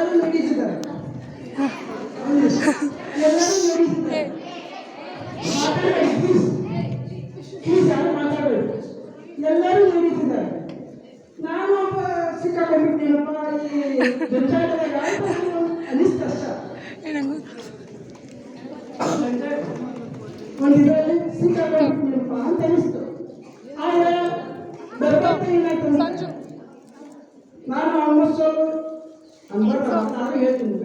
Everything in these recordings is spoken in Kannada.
ಎಲ್ಲರೂ ಲೇಡೀಸ್ ಇದ್ದಾರೆ ಎಲ್ಲರೂ ಲೇಡೀಸ್ ಇದ್ದಾರೆ ಮಾತಾಡಬೇಡಿ ಪ್ಲೀಸ್ ಪ್ಲೀಸ್ ಯಾರು ಮಾತಾಡಬೇಡಿ ಎಲ್ಲರೂ ಲೇಡೀಸ್ ಇದ್ದಾರೆ ನಾನು ಒಬ್ಬ ಸಿಕ್ಕಾಕೊಂಡ್ಬಿಟ್ಟೇನಪ್ಪ ಈ ಜಂಜಾಟದಾಗ ಅನಿಸ್ತು ಅಷ್ಟ ಒಂದು ಇದರಲ್ಲಿ ಸಿಕ್ಕಾಕೊಂಡ್ಬಿಟ್ಟೇನಪ್ಪ ಅಂತ ಅನಿಸ್ತು ಆದ್ರೆ ಬರ್ಬರ್ತಾ ಏನಾಯ್ತು ನಾನು ಆಲ್ಮೋಸ್ಟ್ ನಾನು ಹೇಳ್ತೀನಿ.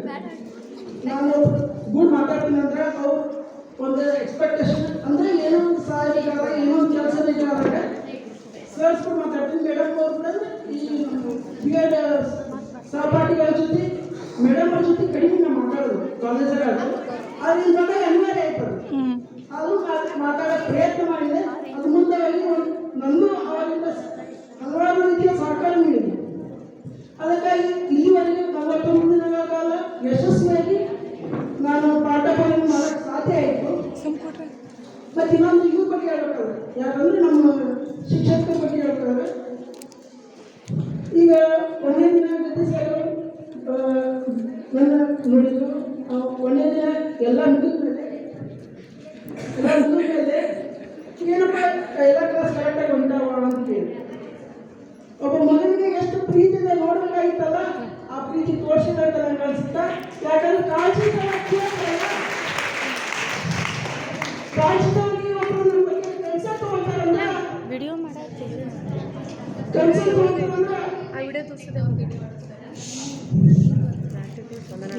ನಾನು ಗುಡ್ ಮಾತಾಡ್ತೀನಿ ಅಂದ್ರೆ ಅವ್ರು ಒಂದು ಎಕ್ಸ್ಪೆಕ್ಟೇಷನ್ ಅಂದ್ರೆ ಏನೋ ಒಂದು ಸಹಾಯ ಬೇಕಾದಾಗ ಏನೋ ಒಂದು ಕೆಲಸ ಬೇಕಾದಾಗ ಸೇರಿಸ್ಕೊಂಡು ಕೂಡ ಮಾತಾಡ್ತೀನಿ ಮೇಡಮ್ ಅವ್ರು ಕೂಡ ಈ ಬಿ ಎಡ್ ಸಹಪಾಠಿಗಳ ಜೊತೆ ಮೇಡಮ್ ಅವ್ರ ಜೊತೆ ಕಡಿಮೆ ನಾವು ಮಾತಾಡೋದು ಕಾಲೇಜಾಗ ಅದು ಇವಾಗ ಅನಿವಾರ್ಯ ಆಯ್ತದೆ ಅದು ಮಾತ್- ಮಾತಾಡೋ ಪ್ರಯತ್ನ ಮಾಡಿದೆ ಅದು ಮುಂದೆ ಹೋಗಿ ಒಂದು ನಂದು ಅವರಿಂದ ಹಲವಾರು ರೀತಿಯ ಸಹಕಾರ ನೀಡಿದೆ ಅದಕ್ಕಾಗಿ ಇಲ್ಲಿವರೆಗೆ ನಲವತ್ತೊಂದು ದಿನಗಳ ಕಾಲ ಯಶಸ್ವಿಯಾಗಿ ನಾನು ಪಾಠ ಬೋಧನೆ ಮಾಡಕ್ಕೆ ಸಾಧ್ಯ ಆಯಿತು. ಮತ್ತು ಇನ್ನೊಂದು ಇವ್ರ ಬಗ್ಗೆ ಹೇಳ್ಬೇಕಾದ್ರೆ ಯಾಕಂದ್ರೆ ನಮ್ಮ ಶಿಕ್ಷಕರ ಬಗ್ಗೆ ಹೇಳ್ಬೇಕಾದ್ರೆ ಈಗ ಒಂದೇ ದಿನ ಜೊತೆ ಸರ್ ನನ್ನ ನೋಡಿದ್ರು. ಒಂದೇ ದಿನ ಎಲ್ಲ ಮುಗಿದ ಮೇಲೆ ಎಲ್ಲ ಮುಗಿದ ಮೇಲೆ ಏನಪ್ಪ ಎಲ್ಲ ಕ್ಲಾಸ್ ಕರೆಕ್ಟಾಗಿ ಹೊಂಟಾವ ಅಂತ ಕೇಳಿ ಒಬ್ಬ ಮಗನಿಗೆ ಎಷ್ಟು ಪ್ರೀತಿಯಿಂದ ನೋಡ್ಬೇಕಾಗಿತ್ತಲ್ಲ ಆ ಪ್ರೀತಿ ತೋರಿಸಿದಂತ ನಂಗೆ ಅನ್ಸುತ್ತಾ ಯಾಕಂದ್ರೆ ಕಾಳಜಿ ಕಾಳಜಿದವ್ರಿಗೆ ಒಬ್ರು ನನ್ನ ಬಗ್ಗೆ ಕೆಲಸ ತಗೊಳ್ತಾರಂದ್ರ ವಿಡಿಯೋ ಮಾಡತ್ತೀವಿ ಕೆಲಸ ತಗೊಳ್ತಾರಂದ್ರ ಆ ವಿಡಿಯೋ ತೋರಿಸಿದೆ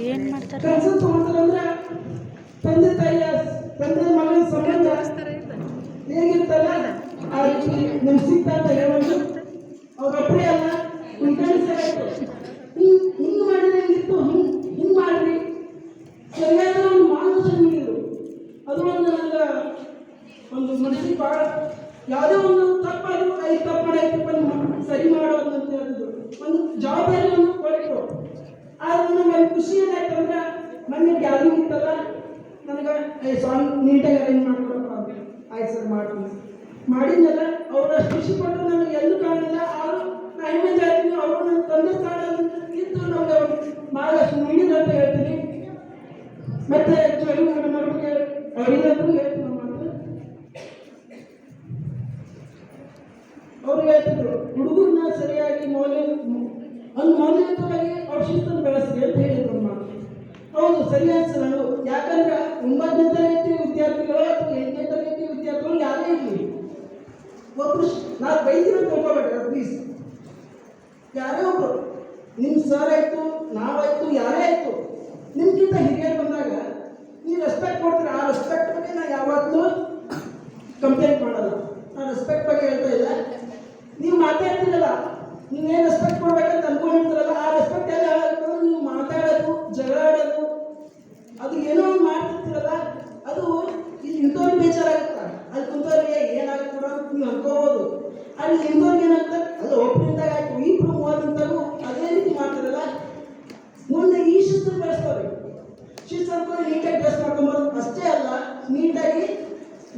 ಏನು ಮಾಡ್ತಾರೆ? ತಂದೆ ತಾಯಿಯ ತಂದೆ ಮಗನ ಸಂಬಂಧ ಹೇಗಿರ್ತಲ್ಲ? ರೀತಿ ನಮ್ಗೆ ಸಿಗ್ತಾ ಅಂತ ಹೇಳೋದು ಅವ್ರೊಬ್ಬರೇ ಅಲ್ಲ ಉಂಟಾಣಿಸ ಹಿಂಗ್ ಹಿಂಗ್ ಮಾಡಿದ್ರೆ ಹೆಂಗಿತ್ತು ಹಿಂಗ್ ಹಿಂಗ್ ಮಾಡ್ರಿ ಸರಿಯಾದ ಒಂದು ಮಾರ್ಗದರ್ಶನ ನೀಡಿದ್ರು ಅದು ಒಂದು ನನಗೆ ಒಂದು ಮನಸ್ಸಿಗೆ ಭಾಳ ಯಾವುದೇ ಒಂದು ಐದು ತಪ್ಪು ಮಾಡೈತಪ್ಪ ನೀವು ಸರಿ ಮಾಡೋದು ಅಂತ ಹೇಳಿದ್ರು. ಒಂದು ಜವಾಬ್ದಾರಿಯನ್ನು ಕೊಟ್ಟರು ಆದ್ರೆ ನಮ್ಗೆ ಖುಷಿ ಏನಾಯ್ತಂದ್ರೆ ಮನೆ ಗ್ಯಾದರಿಂಗ್ ಇತ್ತಲ್ಲ, ನನಗೆ ಸಾಂಗ್ ನೀಟಾಗಿ ಅರೇಂಜ್ ಮಾಡ್ಕೊಡಪ್ಪ ಆಯ್ತು ಸರ್, ಮಾಡ್ತೀನಿ. ಮಾಡಿದ್ನಲ್ಲ, ಅವ್ರು ಅಷ್ಟು ಖುಷಿ ಪಟ್ಟು ನನಗೆ ಎಲ್ಲೂ ಕಾಣಲಿಲ್ಲ. ಅವರು ನಾ ಹೆಮ್ಮೆ ಜಾತೀನಿ ಅವರು ನನ್ನ ತಂದೆ ಸ್ಥಾನ ಇತ್ತು ನಮ್ಗೆ ಅವ್ರು ಮಾರ್ಗದರ್ಶನ ನೀಡಿದ್ರು ಹೇಳ್ತೀನಿ. ಮತ್ತೆ ಆಕ್ಚುಲಿ ನನ್ನ ಮಗಳಿಗೆ ಅವರಿಗಂತೂ ಹೇಳ್ತೀನಿ ನಮ್ಮ ಮಾತು ಅವ್ರು ಹೇಳ್ತಿದ್ರು ಹುಡುಗರನ್ನ ಸರಿಯಾಗಿ ಮೌಲ್ಯ ಒಂದು ಮೌಲ್ಯಯುತವಾಗಿ ಅವ್ರು ಶಿಸ್ತನ್ನು ಅಂತ ಹೇಳಿದ್ರಮ್ಮ ಹೌದು ಸರಿಯಾದ ನಾನು. ಯಾಕಂದ್ರೆ ಒಂಬತ್ತನೇ ತರಗತಿ ವಿದ್ಯಾರ್ಥಿಗಳು ಅಥವಾ ಎಂಟನೇ ತರಗತಿ ವಿದ್ಯಾರ್ಥಿಗಳು ಯಾರೇ ಇರಲಿ, ಒಬ್ರು ನಾನು ಬೈದಿರೋ ತಿಳ್ಕೊಬೇಡ್ರಿ ಪ್ಲೀಸ್ ಯಾರೇ ಒಬ್ರು. ನಿಮ್ಮ ಸರ್ ಆಯ್ತು, ನಾವಾಯ್ತು, ಯಾರೇ ಆಯ್ತು. ನಿಮ್ಗಿಂತ ಹಿರಿಯರು ಬಂದಾಗ ನೀವು ರೆಸ್ಪೆಕ್ಟ್ ಕೊಡ್ತೀರ? ಆ ರೆಸ್ಪೆಕ್ಟ್ ಬಗ್ಗೆ ನಾನು ಯಾವತ್ತೂ ಕಂಪ್ಲೇಂಟ್ ಮಾಡಲ್ಲ. ನಾನು ರೆಸ್ಪೆಕ್ಟ್ ಬಗ್ಗೆ ಹೇಳ್ತಾ ಇಲ್ಲ. ನೀವು ಮಾತಾಡ್ತೀರಲ್ಲ ನೀವೇನು ರೆಸ್ಪೆಕ್ಟ್ ಕೊಡ್ಬೇಕಂತ ಅನ್ಕೊಂಡಿರ್ತೀರಲ್ಲ ಆ ರೆಸ್ಪೆಕ್ಟ್ ಎಲ್ಲ ನೀವು ಮಾತಾಡೋದು ಜಗಳ ಆಡೋದು ಅದು ಏನೋ ಒಂದು ಮಾಡ್ತಿರ್ತೀರಲ್ಲ, ಅದು ಇಲ್ಲಿ ಇಂಥವ್ರು ಬೇಜಾರಾಗುತ್ತ. ಅಲ್ಲಿ ಕುಂತವ್ರಿಗೆ ಏನಾಗುತ್ತೆ ನೀವು ಅನ್ಕೋಬೋದು. ಅಲ್ಲಿ ಇಂಥವ್ರಿಗೆ ಏನಾಗ್ತದೆ ಅದು ಒಬ್ಬರಿಂದಾಗ ಆಯ್ತು. ಇಬ್ರು ಮೂವತ್ತರಿಂದಾಗೂ ಅದೇ ರೀತಿ ಮಾಡ್ತಾರಲ್ಲ. ಮುಂದೆ ಈ ಶಿಸ್ತು ಬೆಳೆಸ್ತಾರೆ ಶಿಸ್ತು ನೀಟಾಗಿ ಡ್ರೆಸ್ ಮಾಡ್ಕೊಂಬರೋದು ಅಷ್ಟೇ ಅಲ್ಲ, ನೀಟಾಗಿ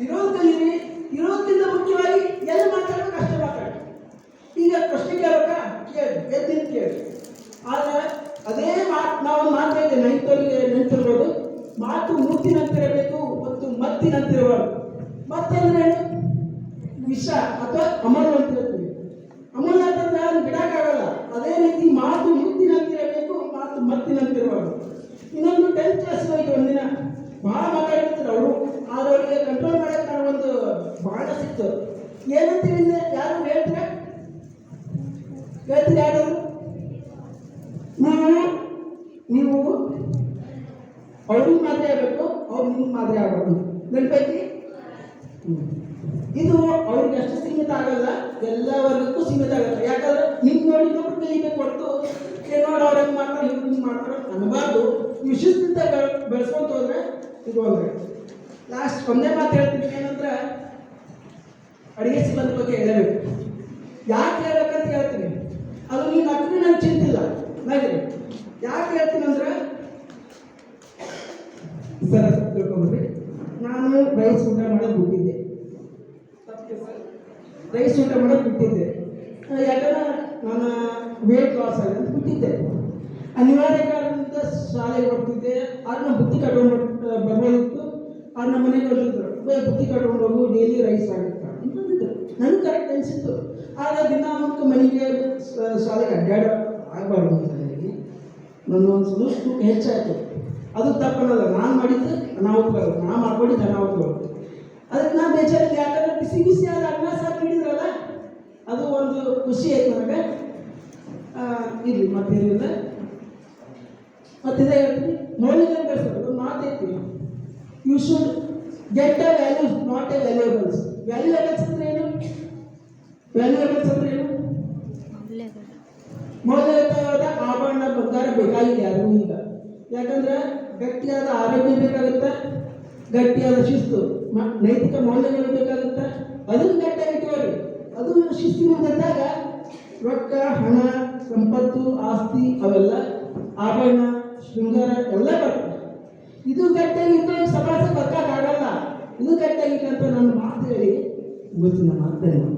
ಇರೋದು ಕಲೀರಿ ಇರೋದಕ್ಕಿಂತ ಮುಖ್ಯವಾಗಿ ಎಲ್ಲಿ ಮಾತಾಡೋಕೆ ಅಷ್ಟೇ ಮಾತಾಡಿ ಈಗ ಪ್ರಶ್ನೆ ಕೇಳಬೇಕಾ ಕೇಳಿ. ಆದರೆ ಅದೇ ಮಾತು ನಾವು ಮಾತಾ ಇದೆ ನೈತರಿಗೆ ನೆನಪಿರ್ಬೋದು. ಮಾತು ಮೂರ್ತಿನಂತಿರಬೇಕು ಮತ್ತು ಮತ್ತಿನಂತಿರಬಾರ್ದು ಮತ್ತೆಂದ್ರೆ ವಿಷ ಅಥವಾ ಅಮಲು ಅಂತ ಅಮಲು ಅಂತಂದ್ರೆ ಅದನ್ನ ಬಿಡಕ್ಕಾಗಲ್ಲ. ಅದೇ ರೀತಿ ಮಾತು ಮೂರ್ತಿನಂತಿರಬೇಕು ಮಾತು ಮತ್ತಿನಂತಿರಬಾರ್ದು ಇನ್ನೊಂದು ಟೆಂತ್ ಕ್ಲಾಸ್ ಹೋಯ್ತು ಒಂದಿನ. ಭಾಳ ಮಾತಾಡ್ತಿದ್ರು ಅವರು. ಆದ್ರೆ ಅವರಿಗೆ ಕಂಟ್ರೋಲ್ ಮಾಡಕ್ಕೆ ಒಂದು ಭಾಳ ಸಿಕ್ತು. ಏನಂತೀವಿ ಯಾರು ಹೇಳ್ತಾರೆ? ಹೇಳ್ತೀರಿ ಯಾರು ನೀವು ನೀವು ಅವ್ರಿಗೆ ಮಾದರಿ ಆಗಬೇಕು, ಅವ್ರು ನಿಮ್ಗೆ ಮಾದರಿ ಆಗಬೇಕು. ನೆನಪೈತಿ? ಇದು ಅವ್ರಿಗೆ ಅಷ್ಟು ಸೀಮಿತ ಆಗಲ್ಲ ಎಲ್ಲ ವರ್ಗಕ್ಕೂ ಸೀಮಿತ ಆಗಲ್ಲ ಯಾಕಂದ್ರೆ ನಿಮ್ಗೆ ನೋಡಿ ಇನ್ನೊಬ್ರು ಕಲಿಬೇಕು ಹೊರತು ನೋಡಿ ಅವ್ರ ಹೆಂಗ್ ಮಾಡ್ತಾರೆ ಹಿಂಗ್ ಮಾಡ್ತಾರೆ ಅನ್ಬಾರ್ದು. ಶಿಸ್ತಿಂದ ಬೆಳೆಸ್ಕೊಂತ ಹೋದ್ರೆ ಇದು ಅಂದ್ರೆ. ಲಾಸ್ಟ್ ಒಂದೇ ಮಾತು ಹೇಳ್ತೀನಿ ಏನಂದ್ರೆ, ಅಡಿಗೆ ಸಿಬ್ಬಂದಿ ಬಗ್ಗೆ ಹೇಳಬೇಕು. ಯಾಕೆ ಹೇಳ್ಬೇಕಂತ ಹೇಳ್ತೀನಿ ಅದು ನೀವು ನಕ್ರಿ ನಂಗೆ ಚಿಂತಿಲ್ಲ ನಗ್ರಿ ಯಾಕೆ ಹೇಳ್ತೀನಿ ಅಂದ್ರೆ ಸರ್ ತಿಳ್ಕೊಂಡ್ರಿ ನಾನು ರೈಸ್ ಊಟ ಮಾಡೋದು ಬಿಟ್ಟಿದ್ದೆ. ರೈಸ್ ಊಟ ಮಾಡೋದು ಬಿಟ್ಟಿದ್ದೆ. ಯಾಕಂದ್ರೆ ನಾನು ವೇಟ್ ಲಾಸ್ ಆಗಿದೆ ಅಂತ ಬಿಟ್ಟಿದ್ದೆ. ಅನಿವಾರ್ಯ ಕಾರಣದಿಂದ ಶಾಲೆಗೆ ಬರ್ತಿದ್ದೆ ಅದನ್ನ ಬುತ್ತಿ ಕಟ್ಕೊಂಡು ಬರ್- ಬರ್ಬೋದಿತ್ತು. ಅದನ್ನ ಮನೆಗೆ ಹೋಗಿದ್ರು ಬುತ್ತಿ ಕಟ್ಕೊಂಡು ಹೋಗು ಡೈಲಿ ರೈಸ್ ಆಗುತ್ತೆ ನನಗೆ ಕರೆಕ್ಟ್ ಅನಿಸಿತ್ತು. ಆದರೆ ದಿನ ಅವಕ್ಕೆ ಮನೆಗೆ ಶಾಲೆಗೆ ಅಡ್ಡಾಡ ಆಗಬಾರ್ದು ಅಂತ ಹೇಳಿ ನನ್ನ ಒಂದು ಸ್ವಲ್ಪ ಹೆಚ್ಚಾಯಿತು. ಅದು ತಪ್ಪನಲ್ಲ ನಾನು ಮಾಡಿದ್ದು ಅನಾಹುತಗಳು ನಾನು ಮಾಡ್ಕೊಂಡಿದ್ದು ಅನಾಹುತಗಳು ಅದಕ್ಕೆ ನಾನು ಬೇಜಾರಿಲ್ಲ. ಯಾಕಂದ್ರೆ ಬಿಸಿ ಬಿಸಿ ಆದ ಅನ್ನ ಸಾರು ನೀಡಿದ್ರಲ್ಲ ಅದು ಒಂದು ಖುಷಿ ಆಯ್ತು ನನಗೆ. ಇರಲಿ ಮತ್ತೇನಿಲ್ಲ ಮತ್ತಿದೆ ಹೇಳ್ತೀನಿ. ಮೌಲ್ಯಗಳನ್ನು ಬೆಳೆಸೋದು ಒಂದು ಮಾತು ಐತಿ you should get a values not a valuables valuables ಅಂದ್ರೆ ಏನು? ವ್ಯಾಲ್ಯೂಬಲ್ಸ್ ಅಂದ್ರೆ ಏನು? ಮೌಲ್ಯಯುತವಾದ ಆಭರಣ ಬಂಗಾರ ಬೇಕಾಗಿದೆ ಯಾರಿಗೂ ಈಗ. ಯಾಕಂದ್ರೆ ಗಟ್ಟಿಯಾದ ಆರೋಗ್ಯ ಬೇಕಾಗುತ್ತೆ? ಗಟ್ಟಿಯಾದ ಶಿಸ್ತು ನೈತಿಕ ಮೌಲ್ಯಗಳು ಬೇಕಾಗುತ್ತೆ? ಅದನ್ನು ಗಟ್ಟಿಯಾಗಿ ಅದು ಶಿಸ್ತಿನಿಂದಾಗ ರೊಕ್ಕ, ಹಣ, ಸಂಪತ್ತು, ಆಸ್ತಿ ಅವೆಲ್ಲ ಆಭರಣ, ಶೃಂಗಾರ ಎಲ್ಲ ಬರ್ತದೆ ಇದು ಗಟ್ಟಿಯಾಗಿ ಇದ್ರೆ ಸಮಾಜ ಬದುಕಾಗಲ್ಲ ಇದು ಗಟ್ಟಿಯಾಗಿ ಅಂತ ನಾನು ಮಾತು ಹೇಳಿ ಇವತ್ತಿನ ಮಾತನ್ನು